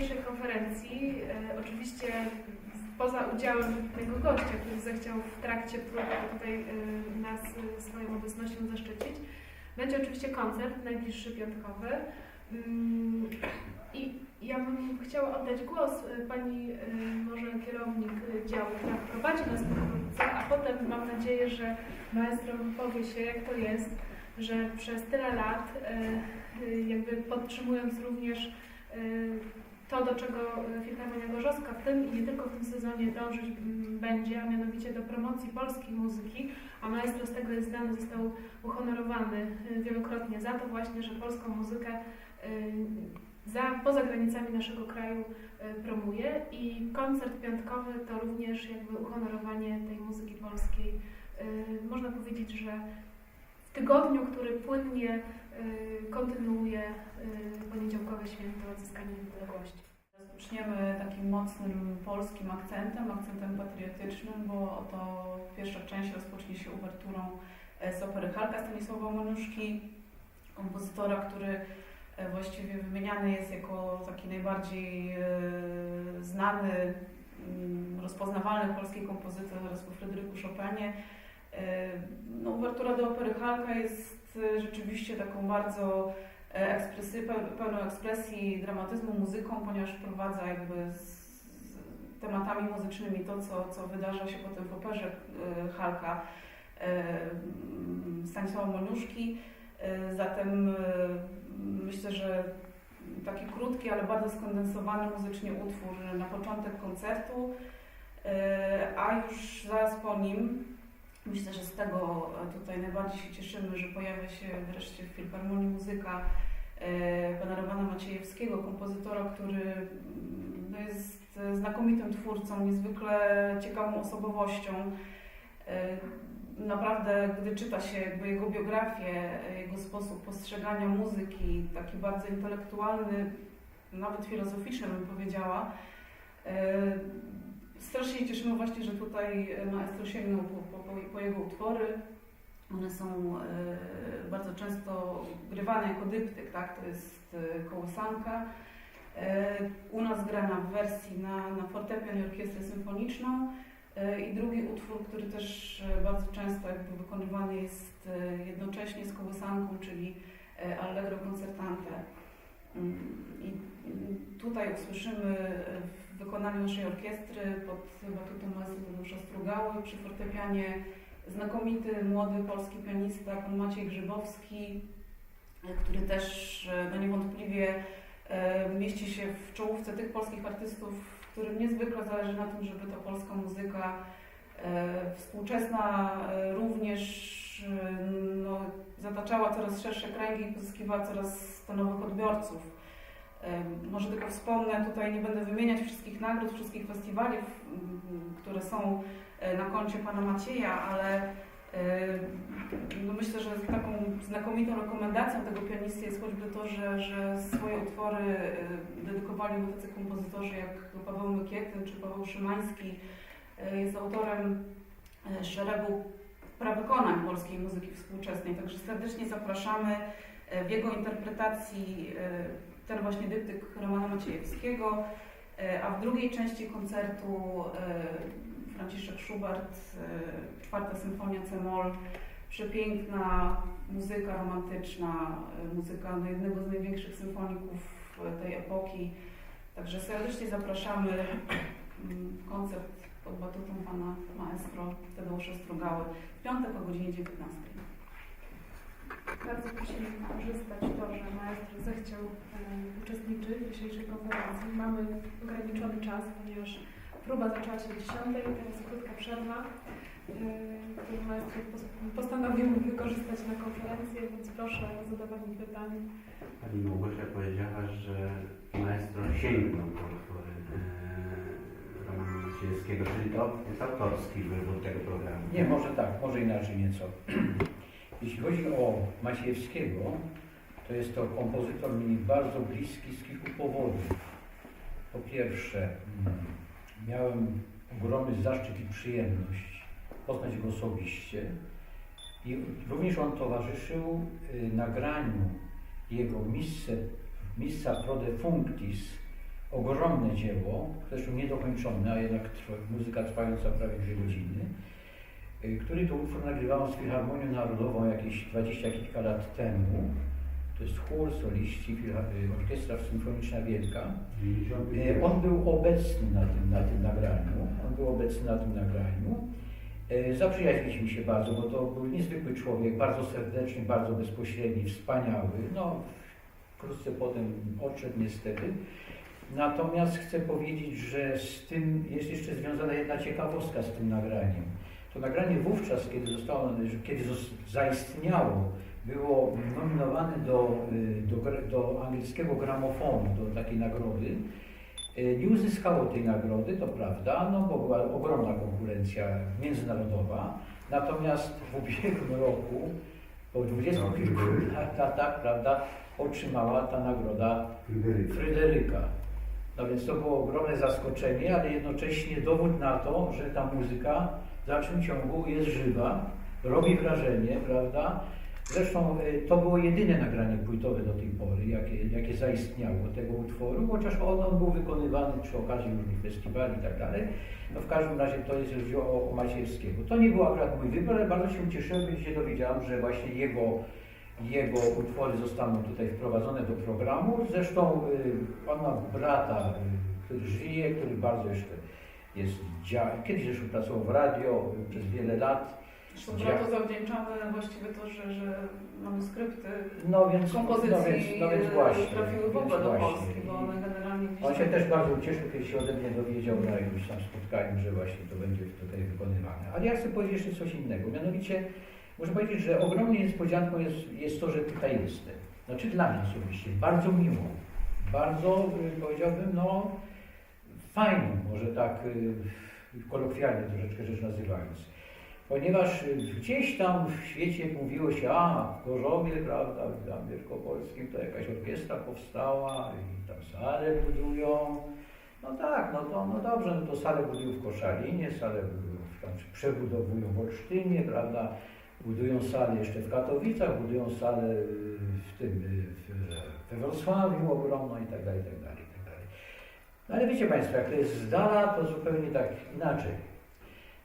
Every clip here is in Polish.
dzisiejszej konferencji. E, Oczywiście poza udziałem tego gościa, który zechciał w trakcie próby tutaj e, nas e, swoją obecnością zaszczycić, będzie oczywiście koncert najbliższy piątkowy. Mm, I ja bym chciała oddać głos pani może kierownik działu, która prowadzi nas pokrótce, a potem mam nadzieję, że maestro powie się jak to jest, że przez tyle lat jakby podtrzymując również to, do czego e, Filharmonia Gorzowska w tym i nie tylko w tym sezonie dążyć będzie, a mianowicie do promocji polskiej muzyki, a maestro z tego jest znany, został uhonorowany e, wielokrotnie za to właśnie, że polską muzykę e, za, poza granicami naszego kraju promuje i koncert piątkowy to również jakby uhonorowanie tej muzyki polskiej. Można powiedzieć, że w tygodniu, który płynnie kontynuuje e, poniedziałkowe święto odzyskania niepodległości. Zaczniemy takim mocnym polskim akcentem, akcentem patriotycznym, bo oto pierwsza część rozpocznie się uwerturą e, z opery Halka Stanisława Moniuszki, kompozytora, który e, właściwie wymieniany jest jako taki najbardziej e, znany, mm, rozpoznawalny polski kompozytor zaraz po Fryderyku Chopinie. No, do opery Halka jest e, rzeczywiście taką bardzo e, ekspresy, peł- pełną ekspresji, dramatyzmu, muzyką, ponieważ wprowadza jakby z, tematami muzycznymi to, co, co wydarza się potem w operze e, Halka Stanisława Moniuszki. Zatem myślę, że taki krótki, ale bardzo skondensowany muzycznie utwór na początek koncertu, a już zaraz po nim Myślę, że z tego e, tutaj najbardziej się cieszymy, że pojawia się wreszcie w Filharmonii muzyka e, pana Romana Maciejewskiego, kompozytora, który mm, no, jest e, znakomitym twórcą, niezwykle ciekawą osobowością. Naprawdę, gdy czyta się jego biografię, jego sposób postrzegania muzyki, taki bardzo intelektualny, nawet filozoficzny bym powiedziała, Strasznie się cieszymy właśnie, że tutaj maestro sięgnął po, po, po, jego utwory. One są e, bardzo często grywane jako dyptyk, tak? To jest e, kołysanka. E, u nas grana w wersji na, na fortepian i orkiestrę symfoniczną. E, I drugi utwór, który też e, bardzo często jakby wykonywany jest e, jednocześnie z kołysanką, czyli e, Allegro concertante. I tutaj usłyszymy w wykonaniu naszej orkiestry pod batutą maestro Tadeusza Strugały przy fortepianie znakomity młody polski pianista pan Maciej Grzybowski, który też e, no niewątpliwie e, mieści się w czołówce tych polskich artystów, którym niezwykle zależy na tym, żeby ta polska muzyka współczesna e, również e, no, zataczała coraz szersze kręgi i pozyskiwała coraz to nowych odbiorców. Może tylko wspomnę, tutaj nie będę wymieniać wszystkich nagród, wszystkich festiwali, które są e, na koncie pana Macieja, ale e, no myślę, że taką znakomitą rekomendacją tego pianisty jest choćby to, że, że swoje utwory e, dedykowali mu tacy kompozytorzy jak Paweł Mykietyn czy Paweł Szymański. E, Jest autorem e, szeregu prawykonań polskiej muzyki współczesnej, także serdecznie zapraszamy e, w jego interpretacji ten właśnie dyptyk Romana Maciejewskiego, a w drugiej części koncertu Franciszek Schubert, czwarta symfonia C-moll, przepiękna muzyka romantyczna, muzyka no, jednego z największych symfoników tej epoki. Także serdecznie zapraszamy mm, koncert pod batutą pana maestro Tadeusza Strugały w piątek o godzinie 19. Bardzo prosimy wykorzystać to, że maestro zechciał e, uczestniczyć w dzisiejszej konferencji. Mamy ograniczony czas, ponieważ próba zaczęła się o 10, teraz krótka przerwa, e, którą maestro pos- postanowił wykorzystać na konferencję, więc proszę o zadawanie pytań. Pani Małgosia powiedziała, że maestro sięgnął po utwory e, Maciejewskiego, czyli to jest autorski wybór tego programu. Nie, może tak, może inaczej nieco. Jeśli chodzi o Maciejewskiego, to jest to kompozytor mi bardzo bliski z kilku powodów. Po pierwsze, mm, miałem ogromny zaszczyt i przyjemność poznać go osobiście i również on towarzyszył y, nagraniu jego Misse, Missa Pro Defunctis ogromne dzieło, zresztą niedokończone, a jednak trwa, muzyka trwająca prawie dwie godziny, y, który to utwór nagrywałem z Filharmonią Narodową jakieś dwadzieścia kilka lat temu. To jest chór, soliści, y, Orkiestra Symfoniczna Wielka. E, On był obecny na tym, na tym nagraniu. On był obecny na tym nagraniu. Zaprzyjaźniliśmy się bardzo, bo to był niezwykły człowiek, bardzo serdeczny, bardzo bezpośredni, wspaniały. No, wkrótce potem odszedł niestety. Natomiast chcę powiedzieć, że z tym jest jeszcze związana jedna ciekawostka z tym nagraniem. To nagranie wówczas, kiedy zostało, kiedy zaistniało, było nominowane do, y, do, do angielskiego gramofonu, do takiej nagrody. Y, Nie uzyskało tej nagrody, to prawda, no bo była ogromna konkurencja międzynarodowa. Natomiast w ubiegłym roku, po 20 kilku latach, prawda, otrzymała ta nagroda Fryderyka. No więc to było ogromne zaskoczenie, ale jednocześnie dowód na to, że ta muzyka w dalszym ciągu jest żywa, robi wrażenie, prawda? Zresztą y, to było jedyne nagranie płytowe do tej pory, jakie, jakie zaistniało tego utworu, chociaż on, był wykonywany przy okazji różnych festiwali i tak dalej. No w każdym razie to jest chodzi o, o Maciejewskiego. To nie był akurat mój wybór, ale bardzo się ucieszyłem, gdy się dowiedziałem, że właśnie jego jego utwory zostaną tutaj wprowadzone do programu. Zresztą y, on ma brata, y, który żyje, który bardzo jeszcze jest, kiedyś jeszcze pracował w radio y, przez wiele lat. Zresztą bratu zawdzięczamy właściwie to, że, że manuskrypty No więc, kompozycji no więc, no więc właśnie, trafiły w ogóle do właśnie. Polski, bo one generalnie On się też bardzo ucieszył, kiedy się ode mnie dowiedział na jakimś tam spotkaniu, że właśnie to będzie tutaj wykonywane. Ale ja chcę powiedzieć jeszcze coś innego. Mianowicie muszę powiedzieć, że ogromną niespodzianką jest, jest to, że tutaj jestem. Znaczy dla mnie osobiście bardzo miło. Bardzo y, powiedziałbym, no fajną, może tak y, kolokwialnie troszeczkę rzecz nazywając. Ponieważ y, gdzieś tam w świecie mówiło się, a w Gorzowie, prawda, w Wielkopolskim to jakaś orkiestra powstała i tam salę budują. No tak, no to no dobrze, no to salę budują w Koszalinie, salę budują, tam przebudowują w Olsztynie, prawda, budują salę jeszcze w Katowicach, budują salę y, w tym, y, we Wrocławiu ogromną i tak dalej, i tak dalej, i tak dalej. No ale wiecie Państwo, jak to jest z dala, to zupełnie tak inaczej.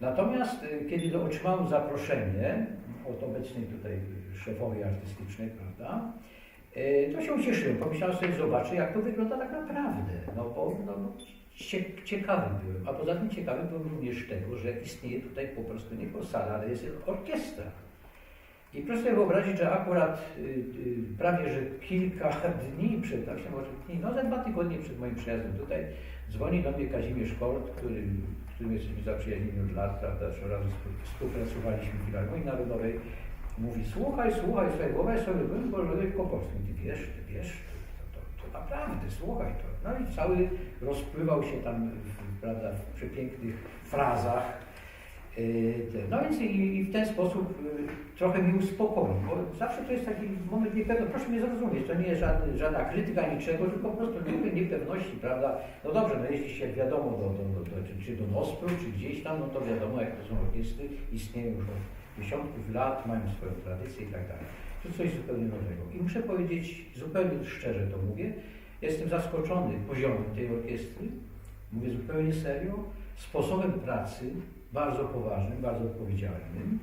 Natomiast y, kiedy otrzymałem zaproszenie od obecnej tutaj szefowej artystycznej, prawda, to się ucieszyłem. Pomyślałem sobie, zobaczę jak to wygląda tak naprawdę. No bo no, ciekawy byłem. A poza tym ciekawy byłem również tego, że istnieje tutaj po prostu nie tylko sala, ale jest orkiestra. I proszę sobie wyobrazić, że akurat y, y, prawie że kilka dni przed, tak się może dni, no za dwa tygodnie przed moim przyjazdem tutaj, dzwoni do mnie Kazimierz Kort, który, którym jesteśmy zaprzyjaźnieni od lat, prawda, współ- współpracowaliśmy w Filharmonii Narodowej. Mówi, słuchaj, słuchaj, słuchaj, wyobraź sobie, byłem w Kopolskim. Ty wiesz, ty wiesz, naprawdę, słuchaj to. No i cały rozpływał się tam, w, prawda, w przepięknych frazach. Te- No więc i, i w ten sposób y, trochę mi uspokoił, bo zawsze to jest taki moment niepewności. Proszę mnie zrozumieć, to nie jest żadna, żadna krytyka niczego, tylko po prostu trochę niepewności, prawda? No dobrze, no jeśli się wiadomo, do, do, do, do, czy do Nospru, czy gdzieś tam, no to wiadomo, jak to są orkiestry, istnieją już od dziesiątków lat, mają swoją tradycję i tak dalej. To coś zupełnie nowego. I muszę powiedzieć, zupełnie szczerze to mówię, jestem zaskoczony poziomem tej orkiestry, mówię zupełnie serio, sposobem pracy, bardzo poważnym, bardzo odpowiedzialnym.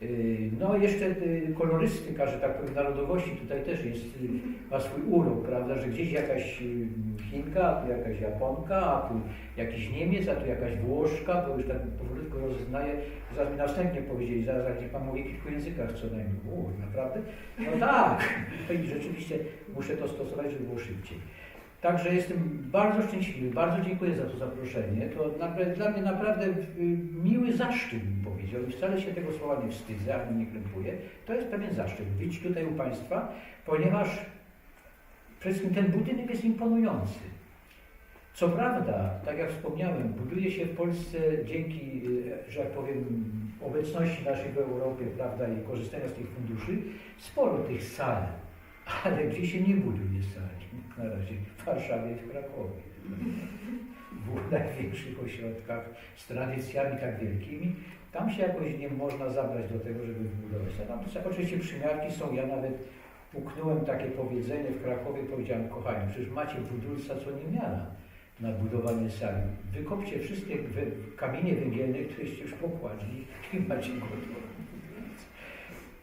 Yy, No jeszcze yy, kolorystyka, że tak powiem, narodowości tutaj też jest, yy, ma swój urok, prawda, że gdzieś jakaś yy, Chinka, a tu jakaś Japonka, a tu jakiś Niemiec, a tu jakaś Włoszka, to już tak powolutku rozeznaje. Zaraz mi następnie powiedzieli, zaraz jak Pan mówi w kilku językach co najmniej. O, naprawdę? No tak. I rzeczywiście muszę to stosować, żeby było szybciej. Także jestem bardzo szczęśliwy, bardzo dziękuję za to zaproszenie. To dla mnie naprawdę y, miły zaszczyt, bym powiedział. Wcale się tego słowa nie wstydzę, ani nie krępuję. To jest pewien zaszczyt być tutaj u Państwa, ponieważ przede wszystkim ten budynek jest imponujący. Co prawda, tak jak wspomniałem, buduje się w Polsce dzięki, y, że jak powiem, obecności naszej w Europie, prawda, i korzystania z tych funduszy, sporo tych sal, ale gdzie się nie buduje sali na razie? W Warszawie w Krakowie. W największych ośrodkach z tradycjami tak wielkimi. Tam się jakoś nie można zabrać do tego, żeby wybudować. A tam to oczywiście przymiarki są. Ja nawet uknąłem takie powiedzenie w Krakowie, powiedziałem, kochani, przecież macie budulca co nie miara. na budowanie sali. Wykopcie wszystkie kamienie węgielne, któreście już pokładli i macie gotowe.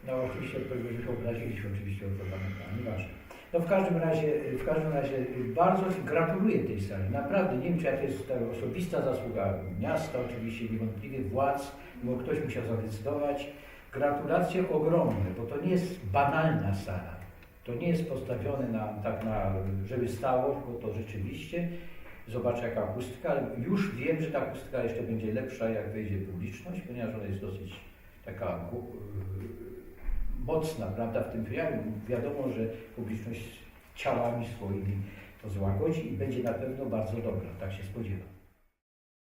No oczywiście wyobraziliśmy oczywiście o to pamiętam, nieważne. No w każdym razie, w każdym razie bardzo gratuluję tej sali. Naprawdę nie wiem, czy to jest ta osobista zasługa miasta, oczywiście niewątpliwie władz, bo ktoś musiał zadecydować. Gratulacje ogromne, bo to nie jest banalna sala. To nie jest postawione na, tak na, żeby stało, tylko to rzeczywiście zobaczę jaka akustyka, ale już wiem, że ta akustyka jeszcze będzie lepsza, jak wejdzie publiczność, ponieważ ona jest dosyć taka mocna, prawda, w tym wyjawie. Wiadomo, że publiczność ciałami swoimi to złagodzi i będzie na pewno bardzo dobra, tak się spodziewam.